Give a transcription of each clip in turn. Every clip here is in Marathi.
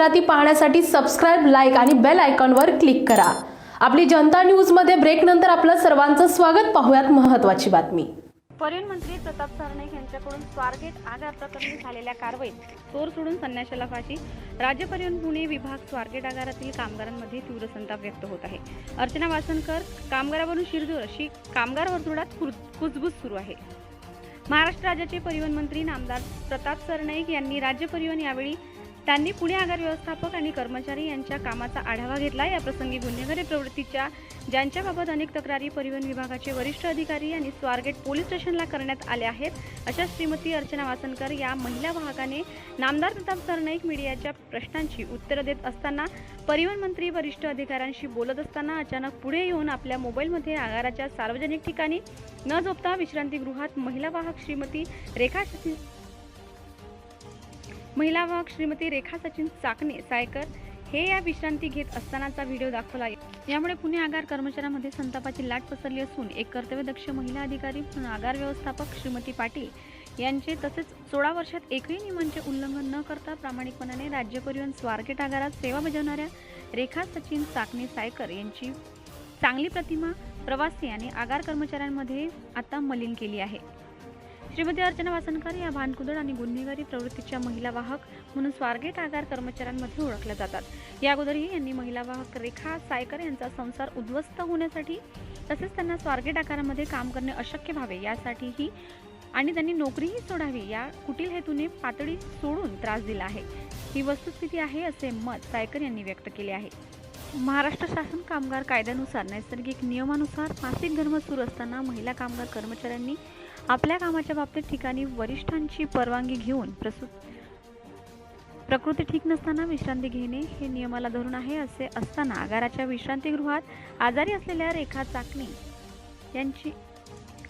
जाहिराती पाहण्यासाठी सबस्क्राईब लाईक आणि बेल आयकॉनवर क्लिक करा. आपली जनता न्यूजमध्ये ब्रेकनंतर आपलं सर्वांचं स्वागत. पाहूयात महत्त्वाची बातमी. पर्यटन मंत्री प्रताप सरनाईक यांच्याकडून स्वारगेट आगार प्रकरणी झालेल्या कारवाईत चोर सोडून संन्याशाला फाशी राज्य परिवहन पुणे विभाग स्वारगेट आगारातील कामगारांमध्ये तीव्र संताप व्यक्त होत आहे. अर्चना वासनकर कामगारावरून शिरजोर अशी कामगार वर्तुळात कुजबूज सुरू आहे. महाराष्ट्र राज्याचे परिवहन मंत्री नामदार प्रताप सरनाईक यांनी राज्य परिवहन यावेळी त्यांनी पुणे आगार व्यवस्थापक आणि कर्मचारी यांच्या कामाचा आढावा घेतला. याप्रसंगी गुन्हेगारी प्रवृत्तीच्या ज्यांच्याबाबत अनेक तक्रारी परिवहन विभागाचे वरिष्ठ अधिकारी आणि स्वारगेट पोलीस स्टेशनला करण्यात आल्या आहेत अशा श्रीमती अर्चना वासनकर या महिला वाहकाने नामदार प्रताप सरनाईक मीडियाच्या प्रश्नांची उत्तरं देत असताना परिवहन मंत्री वरिष्ठ अधिकाऱ्यांशी बोलत असताना अचानक पुढे येऊन आपल्या मोबाईलमध्ये आगाराच्या सार्वजनिक ठिकाणी न झोपता विश्रांतीगृहात महिला वाहक श्रीमती रेखा महिला वाहक श्रीमती रेखा सचिन चाकणे सायकर हे या विश्रांती घेत असतानाचा व्हिडिओ दाखवला. आहे यामुळे पुणे आगार कर्मचाऱ्यांमध्ये संतापाची लाट पसरली असून एक कर्तव्यदक्ष महिला अधिकारी म्हणून आगार व्यवस्थापक श्रीमती पाटील यांचे तसेच सोळा वर्षात एकही नियमांचे उल्लंघन न करता प्रामाणिकपणाने राज्य परिवहन स्वारगेट आगारात सेवा बजावणाऱ्या रेखा सचिन चाकणे सायकर यांची चांगली प्रतिमा प्रवासी आणि आगार कर्मचाऱ्यांमध्ये आता मलिन केली आहे. श्रीमती अर्चना वासनकर या भानकुदळ आणि गुन्हेगारी प्रवृत्तीच्या महिला वाहक म्हणून स्वारगेट आगार कर्मचाऱ्यांमध्ये ओळखल्या जातात. या अगोदरही यांनी महिला वाहक रेखा सायकर यांचा संसार उद्ध्वस्त होण्यासाठी तसेच त्यांना स्वारगेट आकारामध्ये काम करणे अशक्य व्हावे यासाठीही आणि त्यांनी नोकरीही सोडावी या कुटील हेतूने पातळी सोडून त्रास दिला आहे. ही वस्तुस्थिती आहे असे मत सायकर यांनी व्यक्त केले आहे. महाराष्ट्र शासन कामगार कायद्यानुसार नैसर्गिक नियमानुसार मासिक धर्म सुरू असताना महिला कामगार कर्मचाऱ्यांनी आपल्या कामाच्या बाबतीत ठिकाणी वरिष्ठांची परवानगी घेऊन प्रसूत प्रकृती ठीक नसताना विश्रांती घेणे हे नियमाला धरून आहे असे असताना आगाराच्या विश्रांतीगृहात आजारी असलेल्या रेखा चाकणे यांची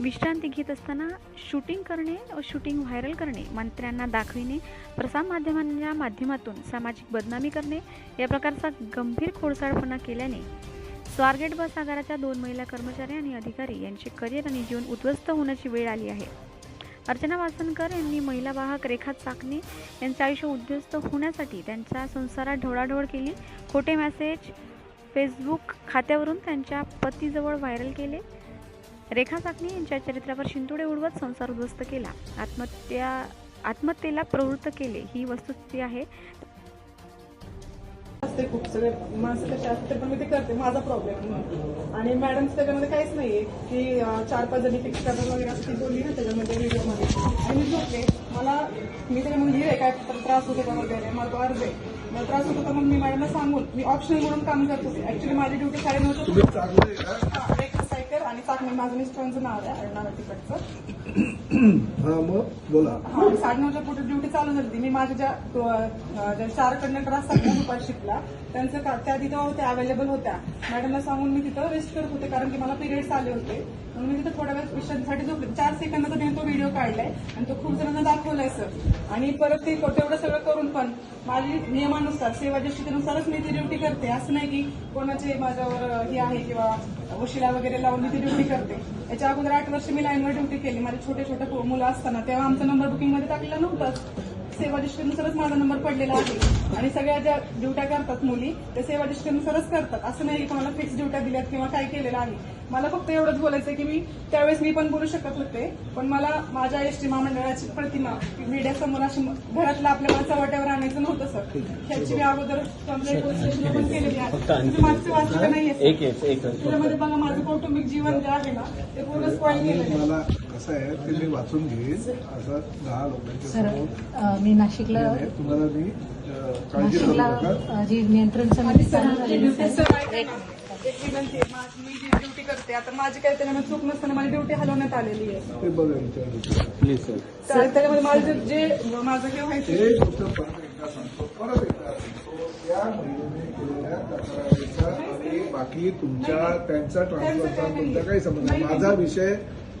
विश्रांती घेत असताना शूटिंग करणे व शूटिंग व्हायरल करणे मंत्र्यांना दाखविणे प्रसारमाध्यमांच्या माध्यमातून सामाजिक बदनामी करणे या प्रकारचा गंभीर खोडसाळपणा केल्याने स्वारगेट बस आगाराच्या दोन महिला कर्मचारी आणि अधिकारी यांचे करिअर आणि जीवन उद्ध्वस्त होण्याची वेळ आली आहे. अर्चना वासनकर यांनी महिला वाहक रेखा चाकणे यांचे आयुष्य उद्ध्वस्त होण्यासाठी त्यांच्या संसारात ढवळाढवळ केली. खोटे मेसेज फेसबुक खात्यावरून त्यांच्या पतीजवळ व्हायरल केले. रेखा चाकणे यांच्या चरित्रावर शिंतोडे उडवत संसार उद्ध्वस्त केला. आत्महत्या आत्महत्येला प्रवृत्त केले. ही वस्तुस्थिती आहे. असते खूप सगळे. माणसं कसे असते पण मी ते करते. माझा प्रॉब्लेम आणि मॅडम त्याच्यामध्ये काहीच नाहीये की चार पाच जणी फिक्स करतात वगैरे असं ती बोलली ना त्याच्यामध्ये व्हिडिओमध्ये आणि मी झोपले. मला मी त्याच्यामध्ये लिहिलंय काय तर त्रास होतो का वगैरे. मला तो अर्ज आहे. मला त्रास होतो का मग मी मॅडमला सांगून मी ऑप्शनल म्हणून काम करत होते. ऍक्च्युली माझी ड्युटी साडे तुम्ही चांगले का हा, रेखा सायकर आणि चाकणे माझं मिस्टरांचं नाव आहे आडनाव आहे तिकडचं. हा मग बोला. हा, साडेनऊच्या पुढे ड्युटी चालू झाली होती. मी माझ्या ज्या चार कंडक्टर असतात ना दुपार शिफ्टला त्यांचं का त्या तिथं होत्या अवेलेबल होत्या. मॅडमला सांगून मी तिथं रेस्ट करत होते कारण की मला पिरियड्स आले होते. म्हणून मी तिथं थोड्या वेळ विश्रांतीसाठी झोपले. चार सेकंदाचा तो व्हिडिओ काढलाय आणि तो खूप जणांना दाखवलाय सर आणि परत ते तेवढं सगळं करून पण माझी नियमानुसार सेवा दृष्टीनुसारच मी ती ड्युटी करते. असं नाही की कोणाचे माझ्यावर हे आहे किंवा वशिला वगैरे लावून मी ती ड्युटी करते. याच्या अगोदर आठ वर्ष मी लाईनवर ड्युटी केली. माझे छोटे छोटे मुलं असताना तेव्हा आमचा नंबर बुकिंगमध्ये टाकलेला नव्हताच सेवा दृष्टीनुसारच माझा नंबर पडलेला आहे. आणि सगळ्या ज्या ड्युट्या करतात मुली ते सेवा दृष्टीनुसारच करतात. असं नाही की कोणाला फिक्स ड्युट्या दिल्यात किंवा काय केलेलं आहे. मला फक्त एवढंच बोलायचं की मी त्यावेळेस मी पण बोलू शकत होते पण मला माझ्या एसटी महामंडळाची प्रतिमा मीडिया समोर अशी घरातलं आपल्या मला चव्हाट्यावर आणायचं नव्हतं सर ह्याची मी अगोदर कंप्लेंट पोलीस पण केलेली आहे. मागचे वाचलं नाहीये सर. एक एक एक त्याच्यामध्ये बघा माझं कौटुंबिक जीवन जे आहे ना ते पूर्ण स्पॉइल केलेलं आहे. मला कसं आहे ते मी वाचून घेईन. असं दहा लोकांच्या सर समोर. अ, मी नाशिकला तुम्हाला मी नाशिकला जी नियंत्रण समिती एक विनंती आहे. माझी- मी जी ड्युटी करते आता माझी काही त्याच्यामध्ये चूक नसताना माझी ड्युटी हलवण्यात आलेली आहे. ते बघा विचार. प्लीज सर तर त्याच्यामध्ये माझं जे माझं हे व्हायचं हे गोष्ट परत एकदा सांगतो. परत एकदा सांगतो. त्या महिलेने केलेल्या तक्रारीचा आणि बाकी तुमच्या त्यांचा ट्रान्सफरचा तुमचा काही संबंध नाही. माझा विषय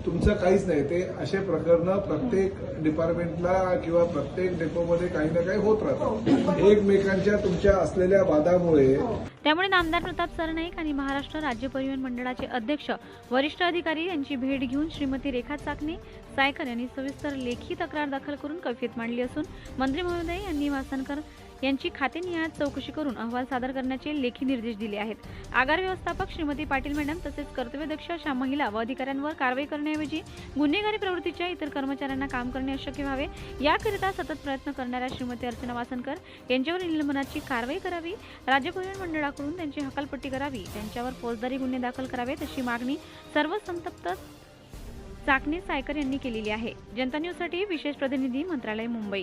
तुमचं काहीच नाही. ते असे प्रकरण प्रत्येक डिपार्टमेंटला किंवा प्रत्येक डेपोमध्ये काही ना काही होत राहतात एकमेकांच्या तुमच्या असलेल्या वादामुळे त्यामुळे नामदार प्रताप सरनाईक आणि महाराष्ट्र राज्य परिवहन मंडळाचे अध्यक्ष वरिष्ठ अधिकारी यांची भेट घेऊन श्रीमती रेखा चाकणे सायकर यांनी सविस्तर लेखी तक्रार दाखल करून कैफियत मांडली असून मंत्री महोदय यांनी वासनकर यांची खातेनिहाय चौकशी करून अहवाल सादर करण्याचे लेखी निर्देश दिले आहेत. आगार व्यवस्थापक श्रीमती पाटील मॅडम तसेच कर्तव्यदक्ष अशा महिला व अधिकाऱ्यांवर कारवाई करण्याऐवजी गुन्हेगारी प्रवृत्तीच्या इतर कर्मचाऱ्यांना काम करणे अशक्य व्हावे याकरिता सतत प्रयत्न करणाऱ्या श्रीमती अर्चना वासनकर यांच्यावर निलंबनाची कारवाई करावी राज्य परिवहन मंडळाकडून त्यांची हकालपट्टी करावी त्यांच्यावर फौजदारी गुन्हे दाखल करावेत अशी मागणी सर्व संतप्त चाकणे सायकर यांनी केलेली आहे. जनता न्यूजसाठी विशेष प्रतिनिधी मंत्रालय मुंबई.